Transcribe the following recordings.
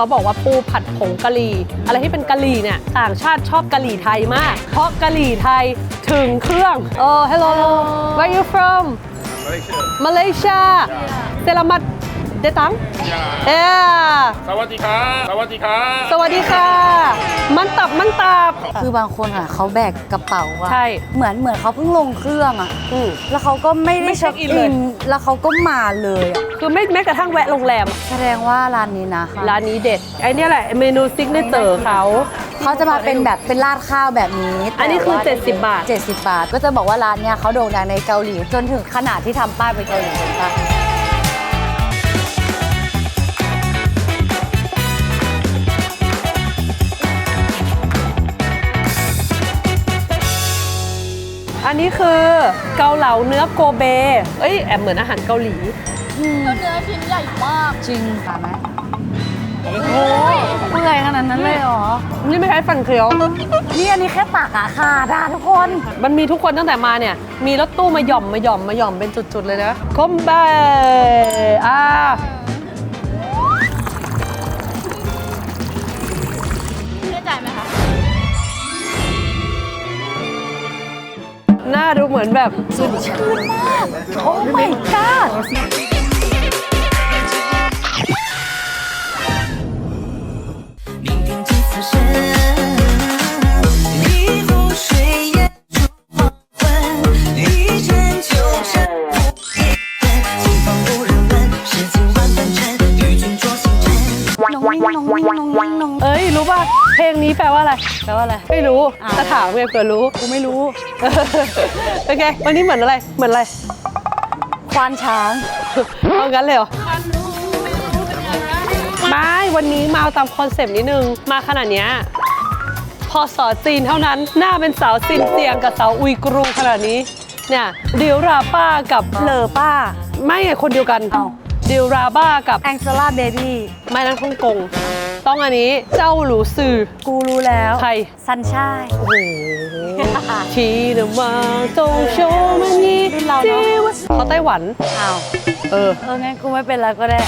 เขาบอกว่าปูผัดผงกะหรี่ อะไรที่เป็นกะหรี่เนี่ยต่างชาติชอบกะหรี่ไทยมาก เพราะกะหรี่ไทยถึงเครื่องเออ hello where you from Malaysia Selamat datang yeah สวัสดีครับสวัสดีครับสวัสดีค่ะ มันตับมันตับ คือบางคนอะเขาแบกกระเป๋าอะใช่เหมือนเหมือนเขาเพิ่งลงเครื่องอะอืมแล้วเขาก็ไม่ได้ไม่เช็คอินเลย แล้วเขาก็มาเลยอะคือไม่แม้กระทั่งแวะโรงแรม แสดงว่าร้านนี้นะร้านนี้เด็ด ไอเนี่ยแหละเมนูซิกเนเจอร์เขา เขาจะมาเป็นแบบเป็นราดข้าวแบบนี้อันนี้คือ แต่ว่า70 บาท 70 บาท ก็จะบอกว่าร้านเนี้ยเขาโด่งดังในเกาหลีจนถึงขนาดที่ทำป้ายไปเกาหลีเห็นปะ อันนี้คือเกาเหลาเนื้อโกเบ เอ้ยแอบเหมือนอาหารเกาหลีเนื้อชิ้นใหญ่มาก จริงค่ะไหมโอ้ยเปื่อยขนาดนั้นเลยเหรอ นี่ไม่ใช่ฟันเคี้ยว นี่อันนี้แค่ตักอะขาดอะทุกคน มันมีทุกคนตั้งแต่มาเนี่ย มีรถตู้มาหย่อมมาหย่อมมาหย่อมเป็นจุดๆเลยนะคอมเบอ่า หน้าดูเหมือนแบบสุดโอ้ my god งนี้แปลว่าอะไร แปลว่าอะไร ไม่รู้จะถามไงเผื่อรู้ กูไม่รู้ โอเค วันนี้เหมือนอะไร เหมือนอะไร ควานช้าง เอางั้นเลยเหรอไม่วันนี้มาเอาตามคอนเซปต์นิดนึง มาขนาดเนี้ยพอสอจีนเท่านั้น หน้าเป็นสาวซินเซียงกับสาวอุยกรูขนาดนี้ เนี่ยเดิวราป้ากับเลอป้า ไม่ไงคนเดียวกันเอา ดิวราบ้ากับแองเจล่าเบบี้ไม่นั่นฮ่องกง ต้องอันนี้เจ้าหลูซือกูรู้แล้วใคร ซันชายโอ้โหชีเดมาจงโชมันนี่รุ่นเราเนอะเขาไต้หวัน อ้าว เออ เอองั้นกูไม่เป็นแล้วก็ได้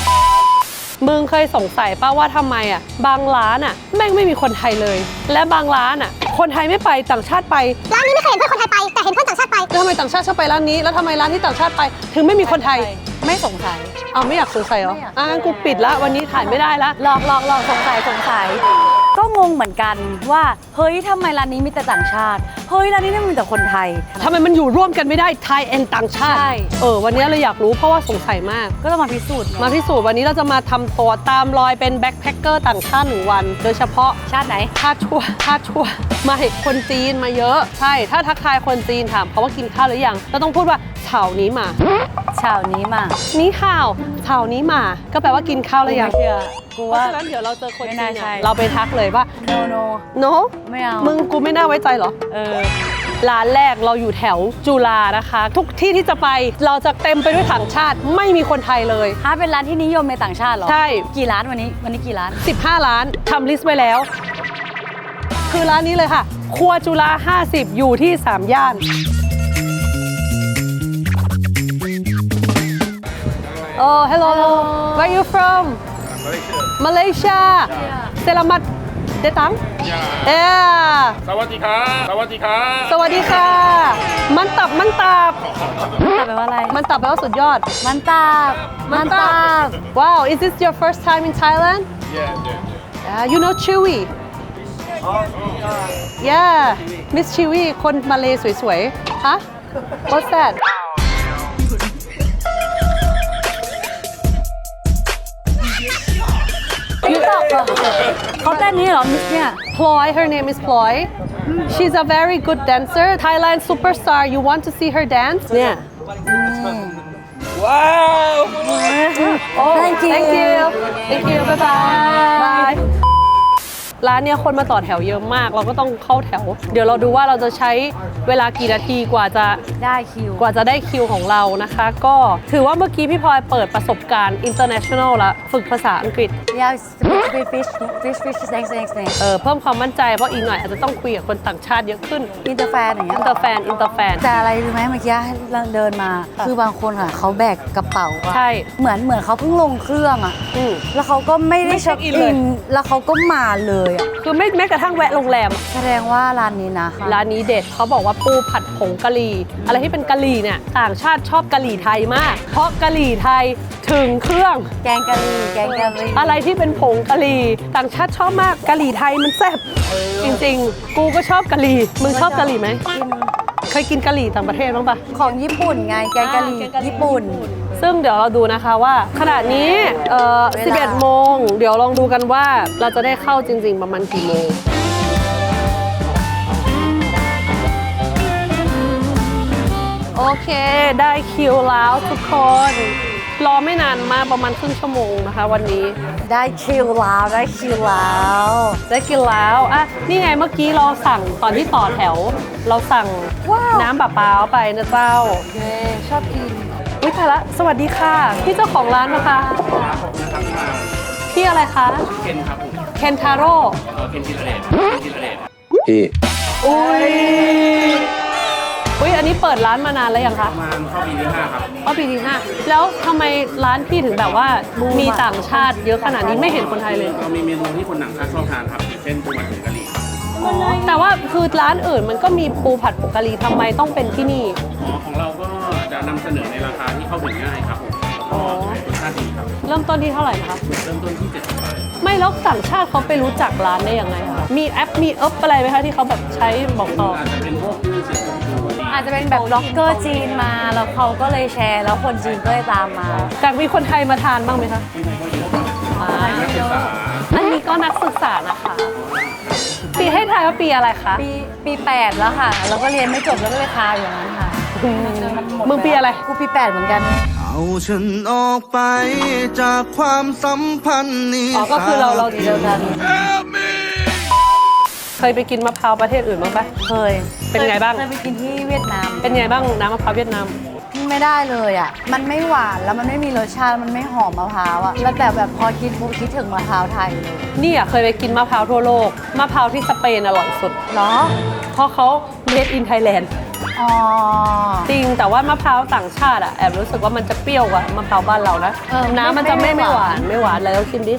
มึงเคยสงสัยป่าว่าทำไมอะ บางร้านอะแม่งไม่มีคนไทยเลย และบางร้านอะ คนไทยไม่ไปต่างชาติไป ร้านนี้ไม่เคยเห็นเพื่อนคนไทยไปแต่เห็นเพื่อนต่างชาติไปแล้วทำไมต่างชาติชอบไปร้านนี้ แล้วทำไมร้านที่ต่างชาติไป ถึงไม่มีคนไทย ไม่สงสัยเอาไม่อยากสงสัยเหรอไม่อยากอะงั้นกูปิดละวันนี้ถ่ายไม่ได้ละหลอกหลอกหลอกสงสัยสงสัย ก็งงเหมือนกันว่าเฮ้ยทำไมร้านนี้มีแต่ต่างชาติ เฮ้ยร้านนี้ไม่มีแต่คนไทย ทำไมมันอยู่ร่วมกันไม่ได้ไทยแอนต่างชาติ ใช่ เออ วันนี้เราอยากรู้เพราะว่าสงสัยมาก ก็ต้องมาพิสูจน์ไงมาพิสูจน์วันนี้เราจะมาทำตัวตามรอยเป็นแบ็คแพคเกอร์ต่างชาติหนึ่งวัน โดยเฉพาะชาติไหน ชาติชั่วชาติชั่วไม่คนจีนมาเยอะ ใช่ ถ้าทักทายคนจีนถามเขาว่ากินข้าวหรือยังเราต้องพูดว่าเฉานี้มา ชาวนี้มานี่ข้าวเฉานี้มา ก็แปลว่ากินข้าวหรือยังไม่เชื่อกูเพว่า ราะฉะนั้นเดี๋ยวเราเจอคนไม่จีน่านใช่ อะเราไปทักเลยว่า no no no ไม่เอามึงกูไม่น่าไว้ใจเหรอ เออ ร้านแรกเราอยู่แถวจุฬานะคะ ทุกที่ที่จะไปเราจะเต็มไปด้วยต่างชาติไม่มีคนไทยเลยถ้าเป็นร้านที่นิยมในต่างชาติเหรอใช่ กี่ร้านวันนี้วันนี้กี่ร้าน 15ล้านทำลิสต์ไว้แล้ว คือร้านนี้เลยค่ะ ครัวจุฬา50 อยู่ที่ 3 ย่านโอ้ hello where you from Malaysia Selamat datang yeah สวัสดีครับ สวัสดีครับ สวัสดีค่ะ มันตับมันตับมันแปลว่าอะไร มันตับแปลว่าสุดยอด มันตาบมันตาบ Wow is this your first time in Thailand Yeah, yeah, yeah. Yeah, you know Chewy Yeah Miss Chewy คนมาเลสวยๆฮะ What's that ติ๊ กต็อกเหรอเขาเต้นนี้เหรอมิสเนี่ย Ploy her name is Ploy She's a very good dancer Thailand superstar you want to see her dance เนี่ย Thank you Thank you Thank you bye bye ร้านเนี้ยคนมาต่อแถวเยอะมาก เราก็ต้องเข้าแถว เดี๋ยวเราดูว่าเราจะใช้เวลากี่นาทีกว่าจะ ได้คิว กว่าจะได้คิวของเรานะคะ ก็ถือว่าเมื่อกี้พี่พลอยเปิดประสบการณ์ international ละฝึกภาษาอังกฤษ Yeah fish fish fish fish thanks thanks thanks เออเพิ่มความมั่นใจเพราะอีกหน่อยอาจจะต้องคุยกับคนต่างชาติเยอะขึ้น อินเตอร์แฟนอย่างเงี้อิยนเตอร์แฟนอินเตอร์แฟน แต่อะไรรู้ไหมเมื่อกี้เราเดินมาคือบางคนค่ะเขาแบกกระเป๋าอะใช่ เหมือนเหมือนเขาเพิ่งลงเครื่องอะอืม แล้วเขาก็ไม่ได้ไม่เช็เช็คคอิอินเลยนแล้วเขาก็มาเลยอะคือไม่แม้กระทั่งแวะโรงแรม แสดงว่าร้านนี้นะร้านนี้เด็ดเขาบอกว่าปูผัดผงกะหรี่ อะไรที่เป็นกะหรี่เนี่ยต่างชาติชอบกะหรี่ไทยมาก เพราะกะหรี่ไทยถึงเครื่อง แกงกะหรี่แกงกะหรี่อะไรที่เป็นผงกะหรี่ต่างชาติชอบมากกะหรี่ไทยมันแซ่บจริงๆ กูก็ชอบกะหรี่มึงชอบกะหรี่ไหมกินเคยกินกะหรี่ต่างประเทศบ้างปะของญี่ปุ่นไงแกงกะหรี่อ่าแกงกะหรี่ญี่ปุ่น ซึ่งเดี๋ยวเราดูนะคะว่าขณะนี้เอ่อเวลา11 โมง เดี๋ยวลองดูกันว่าเราจะได้เข้าจริง ๆ ประมาณกี่โมง โอเค ได้คิวแล้วทุกคน รอไม่นานมากประมาณครึ่งชั่วโมงนะคะ วันนี้ ได้คิวแล้วได้คิวแล้วได้กินแล้วอะนี่ไงเมื่อกี้เราสั่งตอนที่ต่อแถว เราสั่งว้าวน้ำปลาเปล่าไปนะเจ้า เย้ชอบกิน วิทยละสวัสดีค่ะ พี่เจ้าของร้านนะคะ พี่อะไรคะ เคนครับผมเคนทาโร่เออเคนจิระเดชเคนจิระเดชพี่อุ้ยอุ้ยอันนี้เปิดร้านมานานแล้วยังคะ ประมาณเข้าปีที่ห้าครับก็ปีที่ห้าแล้วทำไมร้านพี่ถึงแบบว่ามีต่างชาติเยอะขนาดนี้ไม่เห็นคนไทยเลย เรามีเมนูที่คนหนังชาติชอบทานครับอย่างเช่นปูผัดผงกะหรี่แต่ว่าคือร้านอื่นมันก็มีปูผัดผงกะหรี่ทำไมต้องเป็นที่นี่ อ๋อของเราก็ จะนำเสนอในราคาที่เข้าถึงง่ายครับผมแล้วก็รสชาติดีครับเริ่มต้นที่เท่าไหร่นะคะเริ่มต้นที่70บาทไม่แล้วต่างชาติเขาไปรู้จักร้านได้ยังไงคะมีแอปมีเอปอะไรไหมคะที่เขาแบบใช้บอกต่อ อาจจะเป็นพวกชื่อเสียงของตัวดีอาจจะเป็นแบบบล็อกเกอร์จีนมา แล้วเขาก็เลยแชร์ แล้วคนจีนก็เลยตามมาแต่มีคนไทยมาทานบ้างไหมคะนักศึกษาอันนี้ก็นักศึกษานะคะ ปีให้ทายว่าปีอะไรคะปีปีแปดแล้วค่ะ แล้วก็เรียนไม่จบแล้วก็เลยคาอยู่อย่างนั้นค่ะ มึงปีอะไร กูปีแปดเหมือนกัน เอาฉันออกไปจากความสัมพันธ์นี้อ๋อ ก็คือเราเราเดียวกัน เคยไปกินมะพร้าวประเทศอื่นบ้างปะเคย เป็นไงบ้าง เคยไปกินที่เวียดนาม เป็นไงบ้างน้ำมะพร้าวเวียดนามไม่ได้เลยอะ มันไม่หวานแล้วมันไม่มีรสชาติ มันไม่หอมมะพร้าวอะ แล้วแต่แบบพอคิดปุ๊บคิดถึงมะพร้าวไทยเลยนี่อะเคยไปกินมะพร้าวทั่วโลก มะพร้าวที่สเปนอร่อยสุดเหรอเพราะเขา made in Thailand อ๋อ จริงแต่ว่ามะพร้าวต่างชาติอะแอบรู้สึกว่ามันจะเปรี้ยวกว่ามะพร้าวบ้านเรานะเออน้ำมันจะไม่ไม่ไม่ไม่หหวาวาน นไม่หวานแล้วชิมดิ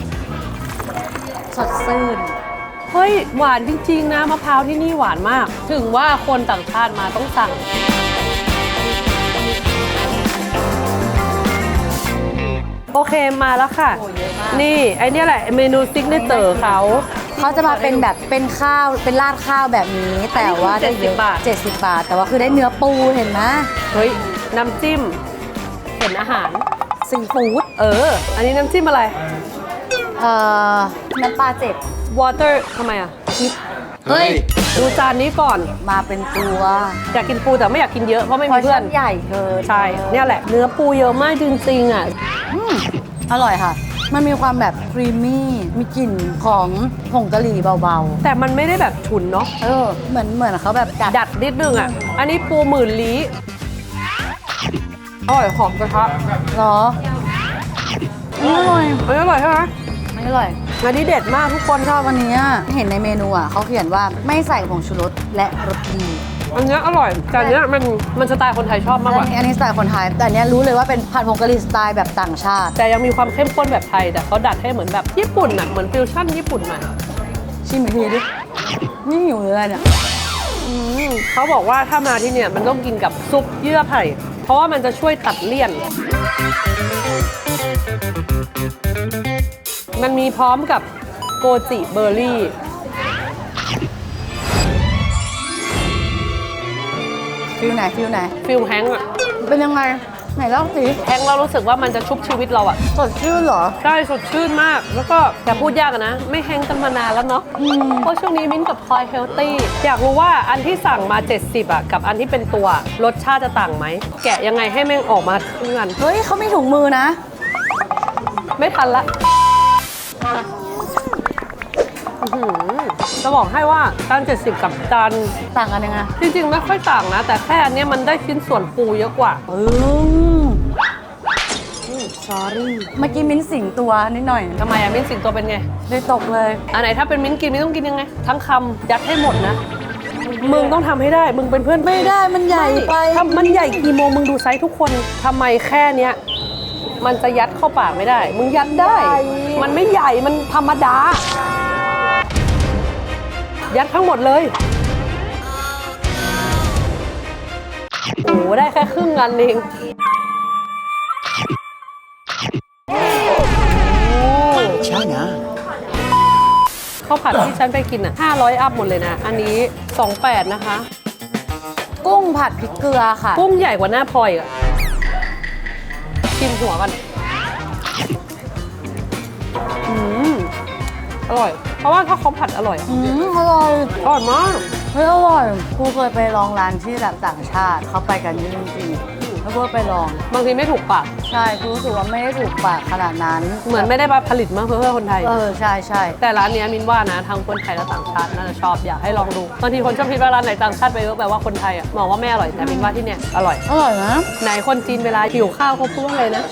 สดชื่น เฮ้ยหวานจริงๆนะมะพร้าวที่นี่หวานมาก ถึงว่าคนต่างชาติมาต้องสั่ง โอเคมาแล้วค่ะนี่ไอเนี่ยแหละเมนูซิกเนเจอร์เขา เขาจะมาเป็นแบบเป็นข้าวเป็นราดข้าวแบบนี้ แต่ว่าได้เยอะ70บาท70บาท แต่ว่าคือได้เนื้อปูเห็นไหมเฮ้ย น้ำจิ้ม เห็นอาหาร ซีฟู้ดเออ อันนี้น้ำจิ้มอะไร เอ่อน้ำปลาเจ็บ water ทำไมอะ คิด เฮ้ย ดูจานนี้ก่อน มาเป็นตัวอยากกินปูแต่ไม่อยากกินเยอะเพราะไม่พมีอเพื่ชั่อนน ใหญ่เกินใช่ เนี่ยแหละ เนื้อปูเยอะมากจริงๆอะอืมอร่อยค่ะ มันมีความแบบครีมมี่มีกลิ่นของผงกะหรี่เบาแต่มันไม่ได้แบบฉุนเนาะๆ เออ เหมือนเหมือนเขาแบบดัดดัดนิดนึงอะ อันนี้ปูหมื่นลี้อร่อยหอมกระทะเหรออืมอร่อยอันนี้อร่อยใช่ไหมไม่อร่อย อันนี้เด็ดมากทุกคนชอบวันนี้อะเห็นในเมนูอะเขาเขียนว่าไม่ใส่ผงชูรสและรสดี อันเนี้ยอร่อย แต่อันเนี้ยมันมันสไตล์คนไทยชอบมากกอัว่านนี้อันนี้สไตล์คนไทย แต่อันเนี้ยรู้เลยว่าเป็นผัดผงกะหรี่สไตล์แบบต่างชาติ แต่ยังมีความเข้มข้นแบบไทย แต่เขาดัดให้เหมือนแบบญี่ปุ่นอะเหมือนฟิวชั่นญี่ปุ่นหน่อยชิมอีกทีดินี่หิวเลยอะเนี่ยอืมเขาบอกว่าถ้ามาที่เนี่ยมันต้องกินกับซุปเยื่อไผ่เพราะว่ามันจะช่วยตัดเลี่ยน มันมีพร้อมกับโกจิเบอร์รี่ ฟิลไหนฟิลไหน ฟิลแฮงก์อะเป็นยังไง ไหนเล่าสิแฮงก์เรารู้สึกว่ามันจะชุบชีวิตเราอะสดชื่นเหรอใช่สดชื่นมาก แล้วก็แต่พูดยากอะนะ ไม่แฮงก์กันมานานแล้วเนาะอืมเพราะช่วงนี้มิ้นท์กับพลอยเฮลตี้อยากรู้ว่าอันที่สั่งมา 70อะกับอันที่เป็นตัวรสชาติจะต่างไหมแกะยังไงให้แม่งออกมาเพื่อนเฮ้ยเขามีถุงมือนะ ไม่ทันละออื้อหือ จะบอกให้ว่าจาน70 กับจานต่างกันยังไงจริงๆ ไม่ค่อยต่างนะ แต่แค่อันเนี้ยมันได้ชิ้นส่วนปูเยอะกว่า อืม sorry เมื่อกี้มิ้นสิงตัวนิดหน่อยทำไมอะมิ้นท์สิงตัวเป็นไง เลยตกเลย อันไหนถ้าเป็นมิ้นท์กินมิ้นท์ต้องกินยังไง ทั้งคำยัดให้หมดนะ มึงต้องทำให้ได้ มึงเป็นเพื่อนไม่ได้มันใหญ่ไปทำมันใหญ่กี่โมงมึงดูไซส์ทุกคนทำไมแค่เนี้ยมันจะยัดเข้าปากไม่ได้ มึงยัดได้ มันไม่ใหญ่มันธรรมดา ยัดทั้งหมดเลย โอ้โหได้แค่ครึ่งอันเองข้าวผัดที่ฉันไปกินอะ 500 อัพหมดเลยนะ อันนี้ 28 นะคะ กุ้งผัดพริกเกลือค่ะ กุ้งใหญ่กว่าหน้าพลอยอีกอะชิมหัวกัน อืม อร่อย เพราะว่าถ้าเขาผัดอร่อยอะอืมอร่อยอร่อยมาก เฮ้ยอร่อยครูเคยไปลองร้านที่แบบต่างชาติเขาไปกันนี่จริงๆแล้วก็ไปลอง บางทีไม่ถูกปากใช่ครูรู้สึกว่าไม่ได้ถูกปากขนาดนั้นเหมือนไม่ได้มาผลิตมาเพื่อคนไทย เออใช่ใช่แต่ร้านเนี้ยมินว่านะทั้งคนไทยและต่างชาติน่าจะชอบอยากให้ลองดูบางทีคนชอบคิดว่าร้านไหนต่างชาติไปก็แปลว่าคนไทยอะบอกว่าไม่อร่อยแต่มินว่าที่เนี่ยอร่อย อร่อยนะไหนคนจีนเวลาหิวข้าวเขาพูดว่าอะไรนะ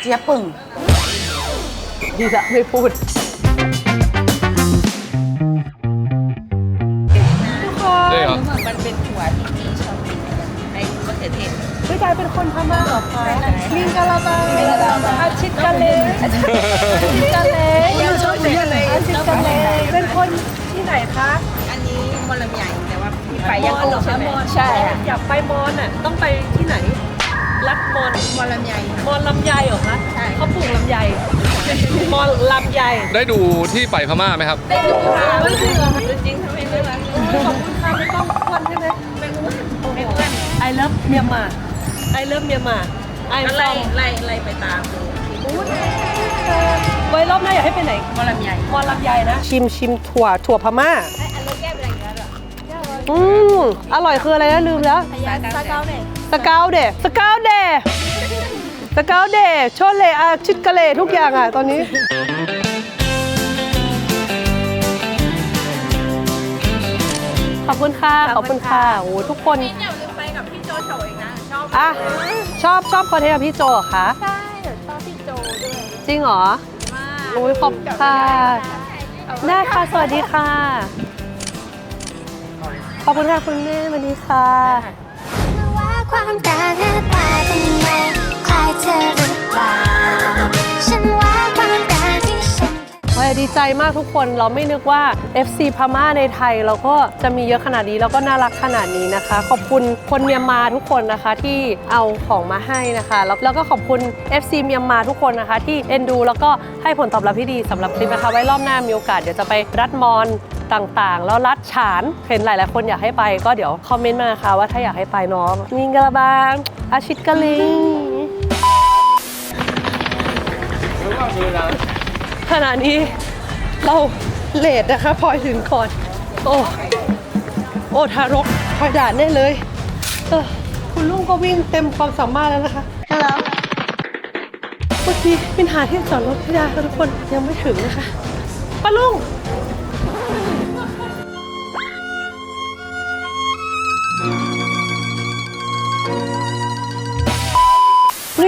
เจี๊ยบปึ่งดีละไม่พูด เป็นถั่วที่มีชอบกินในมะเขือเทศ พี่กายเป็นคนพม่าเหรอคะมิงกะลาบาอาชิตกะเลอาชิตกะเลอยู่ชอบเรียนเลยอาชิตกะเลเป็นคนที่ไหนคะอันนี้มอลลำใหญ่แต่ว่าพี่ไปยังโกใช่ไหมใช่อยากไปมอนอะต้องไปที่ไหน รัดมอนมอลลำใหญ่ค่ะมอนลำไยเหรอคะใช่เขาปลูกลำไยมอนลำไยได้ดูที่ไปพม่าไหมครับ ไม่ดูค่ะไม่จริงเหรอจริงทำไมไม่รักขอบคุณ ค่ะไม่ต้องควนใช่ไหมไม่รู้โอเคไอเลิฟเมียมาไอเลิฟเมียมาไอก็ฟอไล่มไล่ไล่ไปตามดูไว้รอบหน้าอยากให้ไปไหนมอลลำใหญ่มอนลำไยนะ ชิมชิมถั่วถั่วพม่าอันนี้แก้เป็นอะไรกันหรออืมอร่อยคืออะไรนะลืมแล้วยาซาเกาเนี่ยสเกาวเดะสเกาวเดะสเกาวเดะโชเลอาชิดกะเลทุกอย่างอะตอนนี้ ขอบคุณค่ะ ขอบคุณค่ะโอ้ทุกคนเดี๋ยวลืมไปกับพี่โจโฉอีกนะชอบอะชอบชอบคอนเทนต์กับพี่โจเหรอคะใช่เดี๋ยวชอบพี่โจด้วยจริงเหรอมากโอ้ยขอบคุณค่ะได้ค่ะสวัสดีค่ะ ขอบคุณค่ะคุณแม่สวัสดีค่ะว่าความรักหน้าตาเป็นยังไงคล้ายเธอหรือเปล่าฉันว่าความรักที่ฉั ฮ้ยดีใจมากทุกคนเราไม่นึกว่า FC พม่าในไทยเราก็จะมีเยอะขนาดนี้แล้วก็น่ารักขนาดนี้นะคะ ขอบคุณคนเมียนมาทุกคนนะคะที่เอาของมาให้นะคะ แล้วก็ขอบคุณ FC เมียนมาทุกคนนะคะ ที่เอ็นดู แล้วก็ให้ผลตอบรับที่ดีสำหรับคลิปนะคะ ไว้รอบหน้ามีโอกาสเดี๋ยวจะไปรัดมอนต่างๆ แล้วรัดฉานเห็นหลายๆคนอยากให้ไปก็เดี๋ยวคอมเมนต์มานะคะว่าถ้าอยากให้ไปเนาะมิงกะลาบางอาชิตกะลิง ขณะนี้เราเลทนะคะพลอยถึงก่อน โอ้ โอ้ทารกพลอยด่าแน่เลยเออคุณลุงก็วิ่งเต็มความสามารถแล้วนะคะแล้วเมื่อกี้มินหาที่จอดรถไม่ได้ค่ะทุกคนยังไม่ถึงนะคะป้าลุง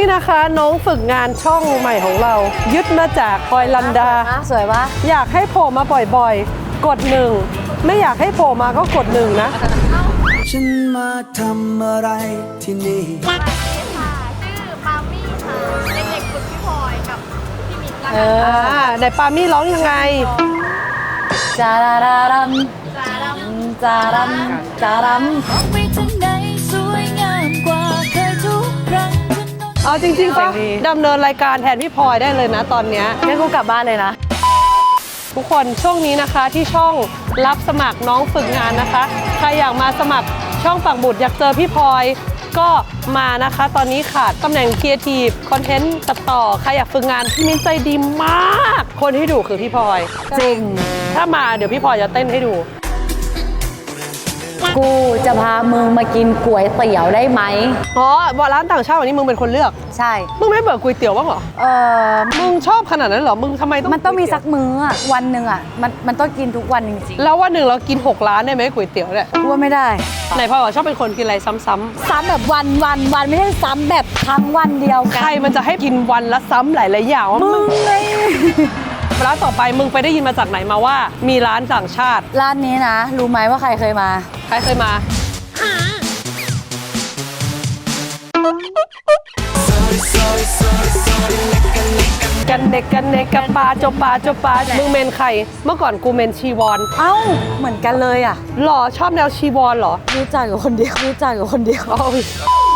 นี่นะคะน้องฝึกงานช่องใหม่ของเรา ยึดมาจากพลอยลันดาอะสวยปะอยากให้โผล่มาบ่อยๆ กดหนึ่ง ไม่อยากให้โผล่มาก็กดหนึ่งนะ ฉันมาทำอะไรที่นี่ค่ะ ชื่อปามี่ค่ะเด็กๆฝึกพี่พลอยกับพี่มิกละเอกันอไหนปามี่ร้องยังไง จารารารัมจ้าดำจารัมจารัมไป เอาจริงๆป่ะเสียงดีดำเนินรายการแทนพี่พลอยได้เลยนะตอนเนี้ยงั้นกูกลับบ้านเลยนะ ทุกคนช่วงนี้นะคะที่ช่องรับสมัครน้องฝึกงานนะคะ ใครอยากมาสมัครช่องปักบุตรอยากเจอพี่พลอยก็มานะคะ ตอนนี้ขาดตำแหน่งครีเอทีฟคอนเทนต์ตัดต่อ ใครอยากฝึกงานพี่มิ้นใจดีมาก คนที่ดูคือพี่พลอย จริง ถ้ามาเดี๋ยวพี่พลอยจะเต้นให้ดู กูจะพามึงมากินก๋วยเตี๋ยวได้ไหม อ๋อบอกร้านต่างชาติวันนี้มึงเป็นคนเลือก ใช่ มึงไม่เบื่อก๋วยเตี๋ยวบ้างเหรอ เออมึงชอบขนาดนั้นเหรอ มึงทำไมต้องมันต้องมีสักมื้ออะวันหนึ่งอะ มันมันต้องกินทุกวันจริงแล้ววันหนึ่งเรากิน6ร้านได้ไหมก๋วยเตี๋ยวเนี่ย ๆกูว่าไม่ได้ไหนพ่อบอกชอบเป็นคนกินอะไรซ้ำซ้ำแบบวันวันวันไม่ใช่ซ้ำแบบทั้งวันเดียวๆกัใครมันจะให้กินวันละซ้ำหลายๆอย่างว่ามึมึงงไง ร้านต่อไปมึงไปได้ยินมาจากไหนมาว่า มีร้านต่างชาติ ร้านนี้นะ รู้ไหมว่าใครเคยมา ใครเคยมา กันเด็กกันเด็กกับปลาโจปลาโจปลามึงเมนใคร เมื่อก่อนกูเมนชีวอนเอ้า เหมือนกันเลยอะหรอชอบแนวชีวอนเหรอ รู้จักอยู่คนเดียว รู้จักอยู่คนเดียวอ๋อ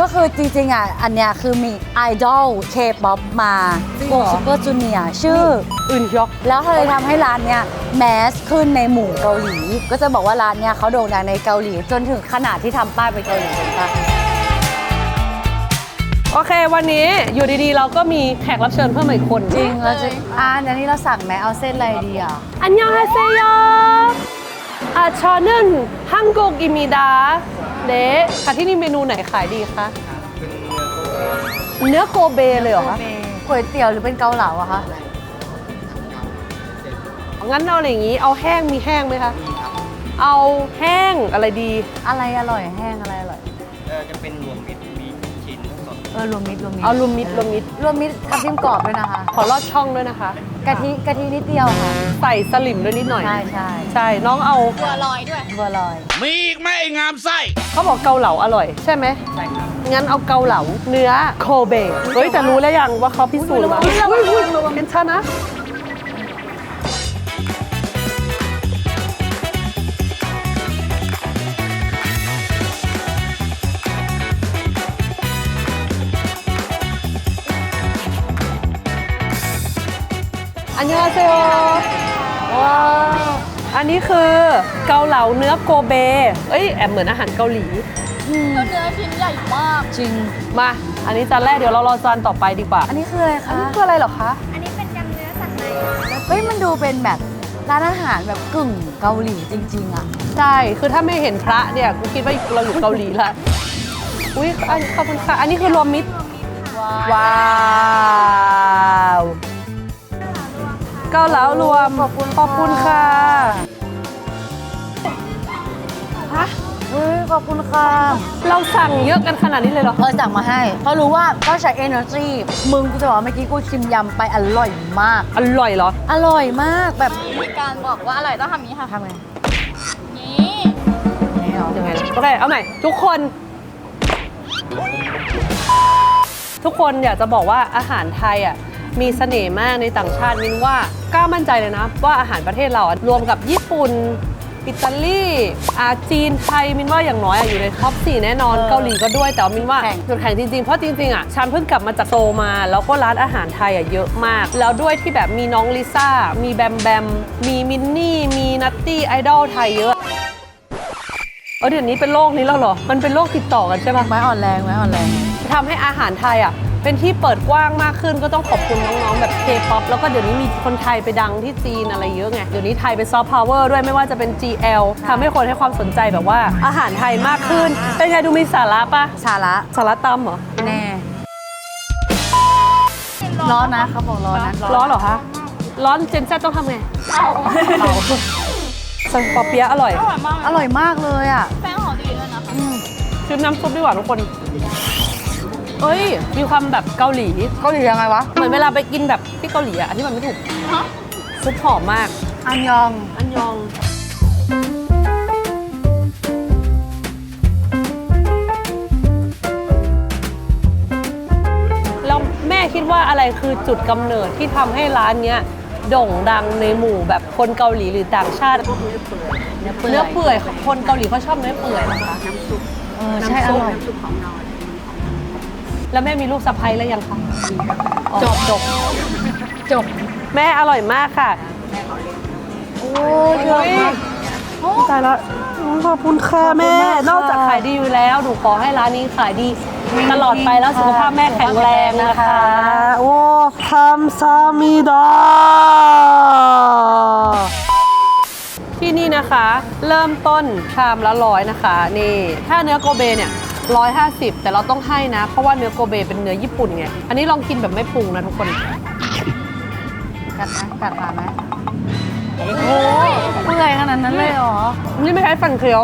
ก็คือจริงๆอะอันเนี้ยคือมีไอดอลเคป๊อปมาจริงวเหรองซูเปอร์จูเนียชื่อ อื่นยอก แล้วเลยทำให้ร้านเนี้ยแมสขึ้นในหมู่เกาหลี ก็จะบอกว่าร้านเนี้ยเขาโด่งดังในเกาหลี จนถึงขนาดที่ทำป้ายเป็นเกาหลีเลยปะโอเค วันนี้อยู่ดีๆ เราก็มีแขกรับเชิญเพิ่มมาอีกคนจริงเราจะอ่าเดี๋ยวนี้เราสั่งแมสเอาเส้นอะไรดีอะ อันยองฮาเซโยอาชอนึนฮังโกกิมิดา เดะค่ะที่นี่เมนูไหนขายดีคะ เนื้อโกเบเลยเหรอคะก๋วยเตี๋ยวหรือเป็นเกาเหลาอะคะ งั้นเอาอะไรอย่างนี้ เอาแห้งมีแห้งไหมคะ เอาแห้งอะไรดี อะไรอร่อยแห้งอะไรอร่อย เออจะเป็นรวมมิตรมีทุกชิ้นสด เออรวมมิตรรวมมิตรเอารวมมิดรวมมิดรวมมิตรทับทิมกรอบด้วยนะคะ ขอลอดช่องด้วยนะคะ กะทิกะทินิดเดียวค่ะ ใส่สลิมด้วยนิดหน่อย ใช่ใช่ใช่น้องเอาบัวลอยมีอีกไหมไอ้งามไส้ เขาบอกเกาเหลาอร่อยใช่ไหมใช่ครับงั้นเอาเกาเหลาเนื้อโคเบเฮ้ยแต่รู้แล้วยังว่าเขาพิสูจน์มาอุ้ยอุ้ยอุ้ยเป็นชานะ นนี้อาเซโอว้าวอันนี้คือเกาเหลาเนื้อโกเบ เอ้ยแอบเหมือนอาหารเกาหลีจริง มา อันนี้จานแรกเดี๋ยวเรารอจานต่อไปดีกว่า อันนี้คืออะไรอันคะ นี้คืออะไรเหรอคะเฮ้ยมันดูเป็นแบบร้านอาหารแบบกึ่งเกาหลีจริง ๆอะใช่ คือถ้าไม่เห็นพระเนี่ย กูคิดว่าเราอยู่เกาหลีละอุ้ยอันขอบคุณค่ะ อันนี้คือรวมมิตร ว้าว เกาเหลารวม ขอบคุณขอบคุณค่ะฮะเฮ้ยขอบคุณค่ะ เราสั่งเยอะกันขนาดนี้เลยเหรอ เออสั่งมาให้ เพราะรู้ว่าต้องใช้ energy มึงกูจะบอกว่าเมื่อกี้กูชิมยำไปอร่อยมาก อร่อยเหรอ อร่อยมากแบบมีการบอกว่าอร่อยต้องทำอย่างนี้ค่ะทำไงนี้นี่เหรอยังไงนะโอเคเอาใหม่ทุกคน ทุกคนอยากจะบอกว่าอาหารไทยอะ มีเสน่ห์มากในต่างชาติมินว่ากล้ามั่นใจเลยนะ ว่าอาหารประเทศเราอะรวมกับญี่ปุ่น อิตาลีอาจีนไทยมินว่าอย่างน้อยอะอยู่ในท็อป4แน่นอนเกาหลีก็ด้วยแต่ว่ามินว่าจุดแข็งจริงๆ เพราะจริงๆอะฉันเพิ่งกลับมาจากโซลมา แล้วก็ร้านอาหารไทยอะเยอะมาก แล้วด้วยที่แบบมีน้องลิซ่า มีแบมแบม มีมินนี่ มีนัตตี้ไอดอลไทยเยอะ เออเดี๋ยวนี้เป็นโรคนี้แล้วเหรอ มันเป็นโรคติดต่อกันใช่ปะ ไม้อ่อนแรงไม้อ่อนแรง ทำให้อาหารไทยอะ เป็นที่เปิดกว้างมากขึ้นก็ต้องขอบคุณน้องๆ แบบเคป๊อปแล้วก็เดี๋ยวนี้มีคนไทยไปดังที่จีนอะไรเยอะไง เดี๋ยวนี้ไทยเป็นซอฟต์พาวเวอร์ด้วยไม่ว่าจะเป็น GL ทำให้คนให้ความสนใจแบบว่าอาหารไทยมากขึ้น เป็นไงดูมีสาระปะสาระสาระตำเหรอแน่ร้อนนะเขาบอกร้อนนะร้อนเหรอคะร้อนเจนแซต้องทำไงเอาสังปอเปี๊ยะอร่อย อร่อยมากเลยอะแป้งหอมดีด้วยนะคะ ชิมน้ำซุปดีกว่าทุกคน เอ้ย มีความแบบเกาหลี เกาหลียังไงวะ เหมือนเวลาไปกินแบบที่เกาหลีอะที่มันไม่ถูกซุปหอมมาก อันยอง อันยอง แล้วแม่คิดว่าอะไรคือจุดกำเนิดที่ทำให้ร้านเนี้ยโด่งดังในหมู่แบบคนเกาหลีหรือต่างชาติ เนื้อเปื่อยเนื้อเปื่อยคนเกาหลีเขาชอบเนื้อเปื่อยนะคะเออใช่อร่อย แล้วแม่มีลูกสะใภ้แล้วยังคะจบจบจบแม่อร่อยมากค่ะ โอ้เยอะมากตายแล้วขอบคุณค่ะแม่ขอบคุณมากค่ะนอกจากขายดีอยู่แล้วหนูขอให้ร้านนี้ขายดีตลอดไปแล้วสุขภาพแม่แข็งแรงนะคะ โอ้คำซามิดาที่นี่นะคะ เริ่มต้นชามละร้อยนะคะ นี่ ถ้าเนื้อโกเบเนี่ย ร้อยห้าสิบแต่เราต้องให้นะ เพราะว่าเนื้อโกเบเป็นเนื้อญี่ปุ่นไง อันนี้ลองกินแบบไม่ปรุงนะทุกคน กัดไหมกัดผ่านไหมโอ้ยเปื่อยขนาดนั้นเลยเหรอ นี่ไม่ใช้ฟันเคี้ยว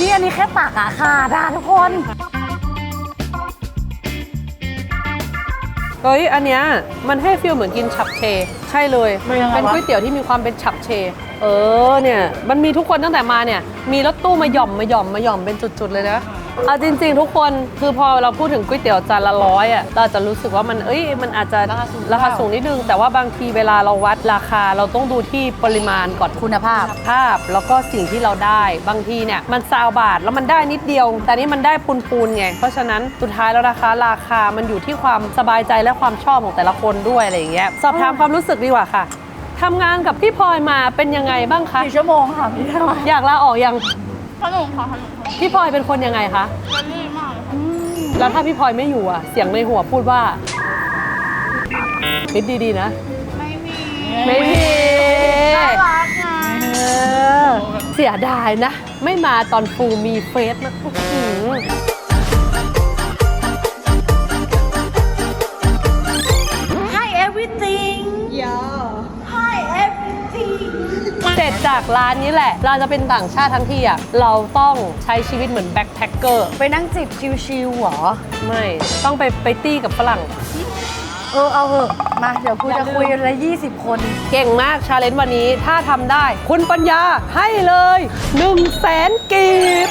นี่อันนี้แค่ตักอะขาดอะทุกคน เฮ้ย อันเนี้ยมันให้ฟีลเหมือนกินฉับเช ใช่เลย เป็นยังไงวะ เป็นก๋วยเตี๋ยวที่มีความเป็นฉับเช เออเนี่ย มันมีทุกคนตั้งแต่มาเนี่ย มีรถตู้มาหย่อมมาหย่อมมาหย่อมเป็นจุดๆเลยนะ เอาจริง ๆ ทุกคนคือพอเราพูดถึงก๋วยเตี๋ยวจานละร้อยอะเราจะรู้สึกว่ามันเอ้ยมันอาจจะราคาสูงนิดนึง แต่ว่าบางทีเวลาเราวัดราคาเราต้องดูที่ปริมาณก่อนคุณภาพภาพแล้วก็สิ่งที่เราได้บางทีเนี่ยมันซาวบาทแล้วมันได้นิดเดียว แต่นี่มันได้ปูนปูนๆไงเพราะฉะนั้นสุดท้ายแล้วนะคะราคามันอยู่ที่ความสบายใจและความชอบของแต่ละคนด้วยอะไรอย่างเงี้ยสอบถามความรู้สึกดีกว่าค่ะทำงานกับพี่พลอยมาเป็นยังไงบ้างคะกี่ชั่วโมงค่ะพี่ทำอยากลาออกยัง ขนมค่ะขนมพี่พลอยเป็นคนยังไงคะเฟรนลี่มากเลยค่ะแล้วถ้าพี่พลอยไม่อยู่อะเสียงในหัวพูดว่าคิดดีๆนะ ไม่มีไม่มีน่ารักนะเออเสียดายนะ ไม่มาตอนฟูมีเฟสนะอื้อหือ จจากร้านนี้แหละ เราจะเป็นต่างชาติทั้งที่อะเราต้องใช้ชีวิตเหมือนแบ็คแพคเกอร์ไปนั่งจิบชิวๆเหรอ ไม่ต้องไปไปตี้กับฝรั่ง เออเอาเถอะมาเดี๋ยวกูจะคุยกันละ20 คน เก่งมากชาเลนจ์วันนี้ถ้าทำได้ คุณปัญญาให้เลย1นึ่งแสนกีบ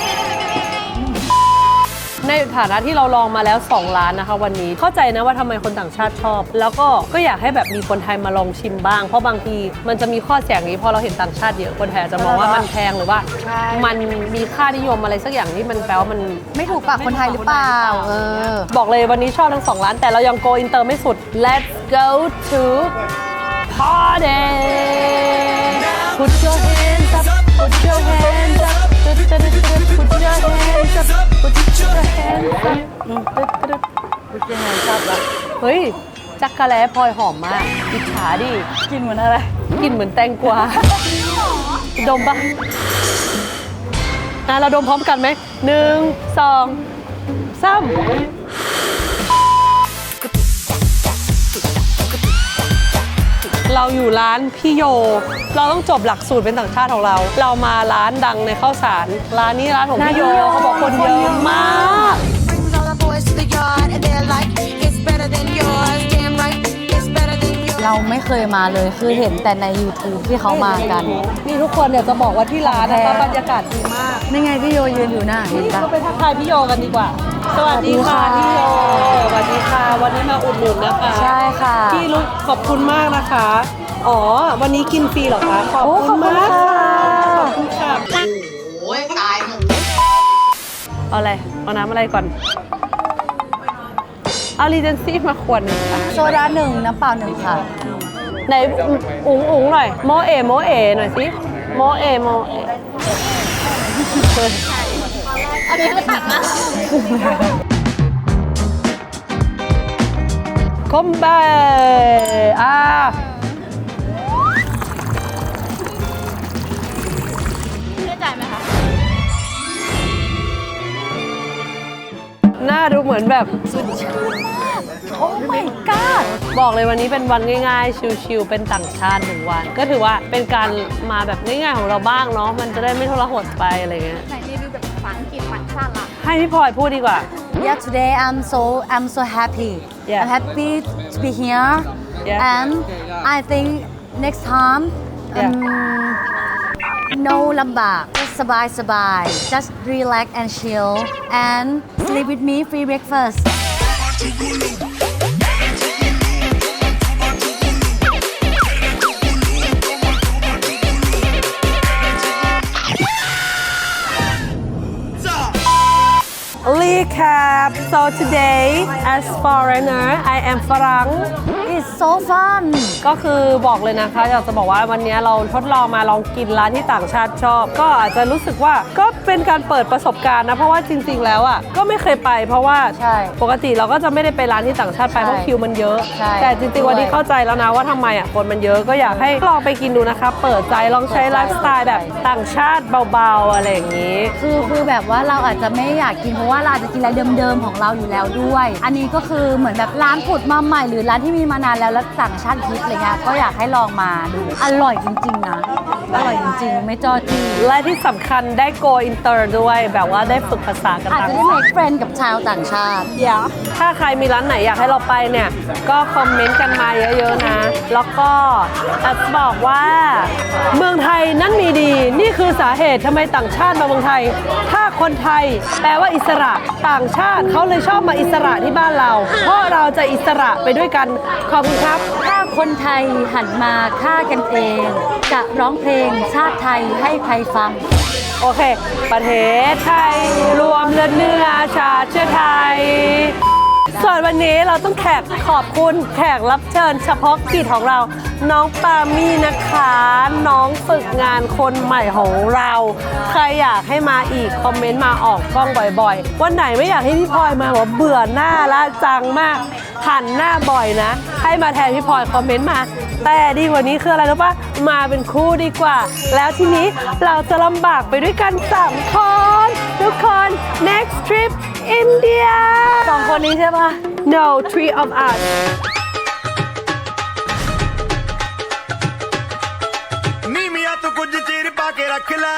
ในฐานะที่เราลองมาแล้ว 2 ร้านนะคะ วันนี้เข้าใจนะว่าทำไมคนต่างชาติชอบ แล้วก็ก็อยากให้แบบมีคนไทยมาลองชิมบ้าง เพราะบางทีมันจะมีข้อเสียอย่างนี้พอเราเห็นต่างชาติเยอะคนไทยอาจจะมองว่ามันแพงหรือว่าใช่มันมีค่านิยมอะไรสักอย่างที่มันแปลว่ามันไม่ถูกปากคนไทยหรือเปล่าเออบอกเลยวันนี้ชอบทั้งสองร้าน แต่เรายังโกอินเตอร์ไม่สุด let's go to party put your hands up put your hands up put your hands up put your hands up put your hands up เฮ้ยจักกะแล้พลอยหอมมากอิจฉาดิกินเหมือนอะไร กลินเหมือนแตงกวาดมปะอะเราดมพร้อมกันไหมหนึ่งสองสาม เราอยู่ร้านพี่โย เราต้องจบหลักสูตรเป็นต่างชาติของเรา เรามาร้านดังในข้าวสาร ร้านนี้ร้านของพี่โยร้านพี่โยเขาบอกคนเยอะมาก Brings all the boys to the yard and they're like, it's better than yours. Damn right, it's better than yours. เราไม่เคยมาเลยคือเห็นแต่ใน YouTube ที่เขามากัน นี่ทุกคนเนี่ยจะบอกว่าที่ร้านนะคะบรรยากาศดีมาก นี่ไงพี่โยยืนอยู่หน้าเห็นนี่ปะเราไปทักทายพี่โยกันดีกว่า สวัสดีค่ะสวัสดีพี่โยค่ะสวัสดีค่ะ วันนี้มาอุดหนุนนะคะใช่ค่ะ พี่ลุกขอบคุณมากนะคะ อ๋อ วันนี้กินฟรีเหรอคะ ขอบโอ้คุณมากขอบคุณค่ะขอบคุณค่ะโอ้ยตายหมดเอาอะไร เอาน้ำอะไรก่อน เอารีเจนซี่มาขวดหนึ่งค่ะ โซดาหนึ่งน้ำเปล่าหนึ่งค่ะ ไหนอุ๋งอุ๋งหน่อย โมเอโมเอหน่อยสิ โมเอโมเอ อันนี้ไม่ตัดนะคอมเบอ่าได้จ่ายไหมคะ หน้าดูเหมือนแบบโอ้ my god บอกเลยวันนี้เป็นวันง่าย ๆ ชิลๆเป็นต่างชาติหนึ่งวัน ก็ถือว่าเป็นการมาแบบง่ายๆของเราบ้างเนาะ มันจะได้ไม่ทรหดไปอะไรเงี้ย ไหนรีวิวแบบภาษาอังกฤษ ต่างชาติล่ะ ให้พี่พลอยพูดดีกว่า Yeah today I'm so I'm so happy Yeah. I'm happy to be here Yeah. and I think next time Yeah. um, no ลำบาก just สบายสบาย just relax and chill and sleep with me free breakfast recap. So today, as foreigner, I am Farang. It's so fun ก็คือบอกเลยนะคะอยากจะบอกว่าวันนี้เราทดลองมาลองกินร้านที่ต่างชาติชอบ ก็อาจจะรู้สึกว่าก็เป็นการเปิดประสบการณ์นะ เพราะว่าจริง ๆ แล้วอะก็ไม่เคยไป เพราะว่าใช่ปกติเราก็จะไม่ได้ไปร้านที่ต่างชาติไปใช่เพราะคิวมันเยอะ ใช่แต่จริงๆวันนี้เข้าใจแล้วนะว่าทำไมอะคนมันเยอะก็อยากให้ลองไปกินดูนะคะ เปิดใจลองใช้ไลฟ์สไตล์แบบต่างชาติเบาๆอะไรอย่างนี้ คือคือแบบว่าเราอาจจะไม่อยากกินเพราะว่าเราอาจจะกินอะไรเดิมๆของเราอยู่แล้วด้วย อันนี้ก็คือเหมือนแบบร้านผุดมาใหม่หรือร้านที่มีมานานแล้วแล้วต่างชาติฮิตอะไรเงี้ยก็อยากให้ลองมาดู อร่อยจริง ๆ นะ อร่อยจริง ๆ ไม่จอจี้และที่สำคัญได้ go inter ด้วยแบบว่าได้ฝึกภาษากันอาจต่างจะได้ make friend กับชาวต่างชาติถ้าใครมีร้านไหนอยากให้เราไปเนี่ย ก็คอมเมนต์กันมาเยอะๆนะ แล้วก็อาจจะบอกว่า เมืองไทยนั้นมีดี นี่คือสาเหตุทำไมต่างชาติมาเมืองไทย ถ้าคนไทยแปลว่าอิสระต่างชาติเขาเลยชอบมาอิสระที่บ้านเรา เพราะเราจะอิสระไปด้วยกันขอบคุณครับ ถ้าคนไทยหันมาฆ่ากันเอง จะร้องเพลงชาติไทยให้ใครฟัง โอเค ประเทศไทย รวมเลือดเนื้อชาติเชื้อไทย ส่วนวันนี้เราต้องแขกขอบคุณแขกรับเชิญเฉพาะกิจของเรา น้องปามี่นะคะ น้องฝึกงานคนใหม่ของเรา ใครอยากให้มาอีก คอมเมนต์มาออกกล้องบ่อยๆ วันไหนไม่อยากให้พี่พลอยมาบอกเบื่อหน้าละจังมากหันหน้าบ่อยนะ ให้มาแทนพี่พลอยคอมเมนต์มา แต่ดีกว่านี้คืออะไรรู้ปะมาเป็นคู่ดีกว่า แล้วทีนี้เราจะลำบากไปด้วยกันสามคน กคน next trip India สองคนนี้ใช่ปะ no three of us นี่มีอะตุกุจจีริปากเกรักละ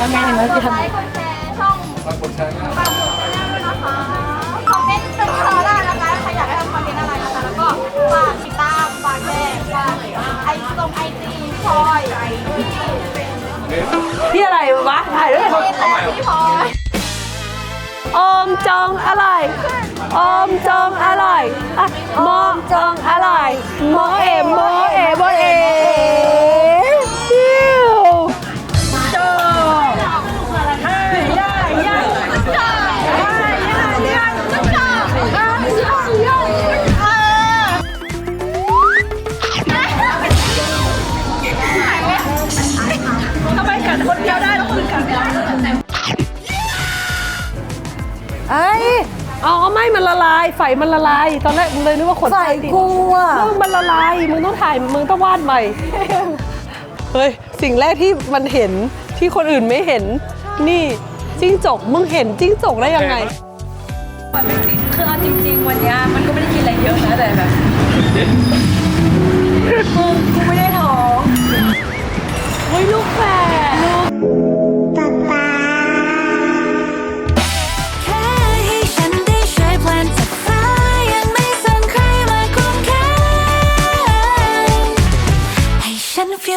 ทำไมเห็นไหมพี่ทำไมคนแชร์ช่องบางคแชร์นะบางนแชรด้วยนะคะคอมเมนต์ตึ้งซาร่านะคะใครอยากให้คอนเทนต์อะไรนะแล้วก็ฝากติดตามฝาแชร์ฝาไอตรงไอจีพลอยพี่อะไรวะถ่ายด้วยพี่พอย อมจองอร่อยอมจองอร่อยอะมอมจองอร่อยโมเอโมเอโมเอ ม่มันละลายไฟมันละลายตอนแรกมึงเลยนึกว่าขนใส่ติดกูอะมึงมันละลายมึงต้องถ่ายมึงต้องวาดใหม่เฮ้ยสิ่งแรกที่มันเห็นที่คนอื่นไม่เห็น นี่จิ้งจกมึงเห็นจิ้งจกได้ยังไงคือเอาจริงๆ วันเนี้ยมันก็ไม่ได้กินอะไรเยอะนะแต่แบบมึงกูไม่ได้ท้องเฮ้ยลูกแฝด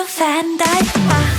Van Dyke.